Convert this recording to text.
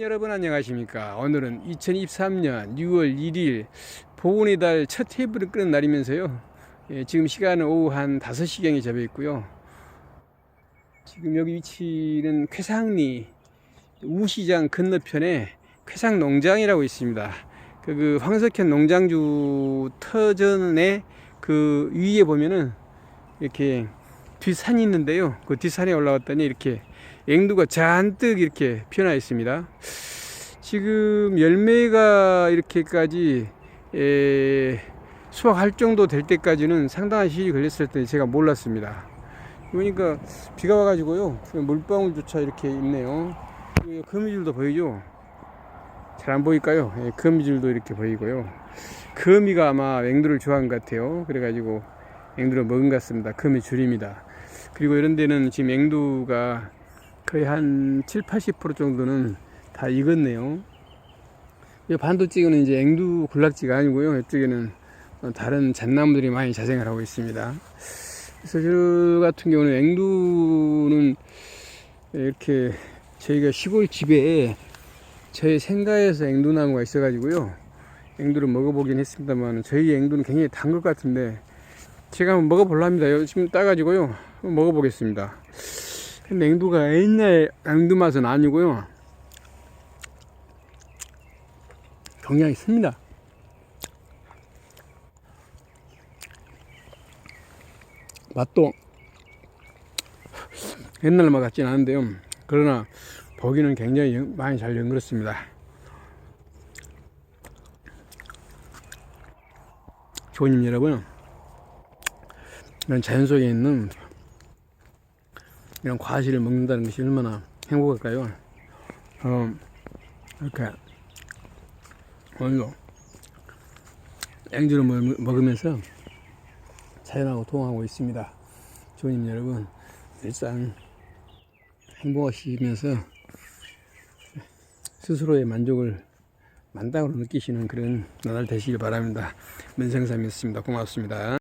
여러분 안녕하십니까? 오늘은 2023년 6월 1일 보온의 달 첫 테이블을 끄는 날이면서요. 예, 지금 시간은 오후 한 5시경에 접해 있고요. 지금 여기 위치는 쾌상리 우시장 건너편에 쾌상 농장이라고 있습니다. 그, 그 황석현 농장주 터전에 그 위에 보면은 이렇게 뒷산이 있는데요 그 뒷산에 올라왔더니 이렇게 앵두가 잔뜩 이렇게 피어나 있습니다. 지금 열매가 이렇게까지 에, 수확할 정도 될 때까지는 상당한 시일이 걸렸을 때 제가 몰랐습니다. 그러니까 비가 와가지고요 물방울조차 이렇게 있네요. 그 거미줄도 보이죠? 잘 안 보일까요? 예, 거미줄도 이렇게 보이고요. 거미가 아마 앵두를 좋아한 것 같아요. 그래가지고 앵두를 먹은 것 같습니다. 거미 줄입니다. 그리고 이런 데는 지금 앵두가 거의 한 7, 80% 정도는 다 익었네요. 이 반도찍이는 이제 앵두 군락지가 아니고요. 이쪽에는 다른 잣나무들이 많이 자생을 하고 있습니다. 그래서 저 같은 경우는 앵두는 이렇게 저희가 시골 집에 저희 생가에서 앵두나무가 있어가지고요. 앵두를 먹어보긴 했습니다만 저희 앵두는 굉장히 단 것 같은데 제가 한번 먹어볼라 합니다. 지금 따가지고요. 먹어보겠습니다. 냉두가 옛날 냉두 맛은 아니고요. 경향이 씁니다. 맛도 옛날 맛 같진 않은데요. 그러나 보기는 굉장히 영- 많이 잘 연그렇습니다. 조님 여러분, 이런 자연 속에 있는 이런 과실을 먹는다는 것이 얼마나 행복할까요? 어, 이렇게 오늘도 앵주를 먹- 먹으면서 자연하고 통하고 있습니다. 주님 여러분 일상 행복하시면서 스스로의 만족을 만땅으로 느끼시는 그런 나날 되시길 바랍니다. 문생삼이었습니다. 고맙습니다.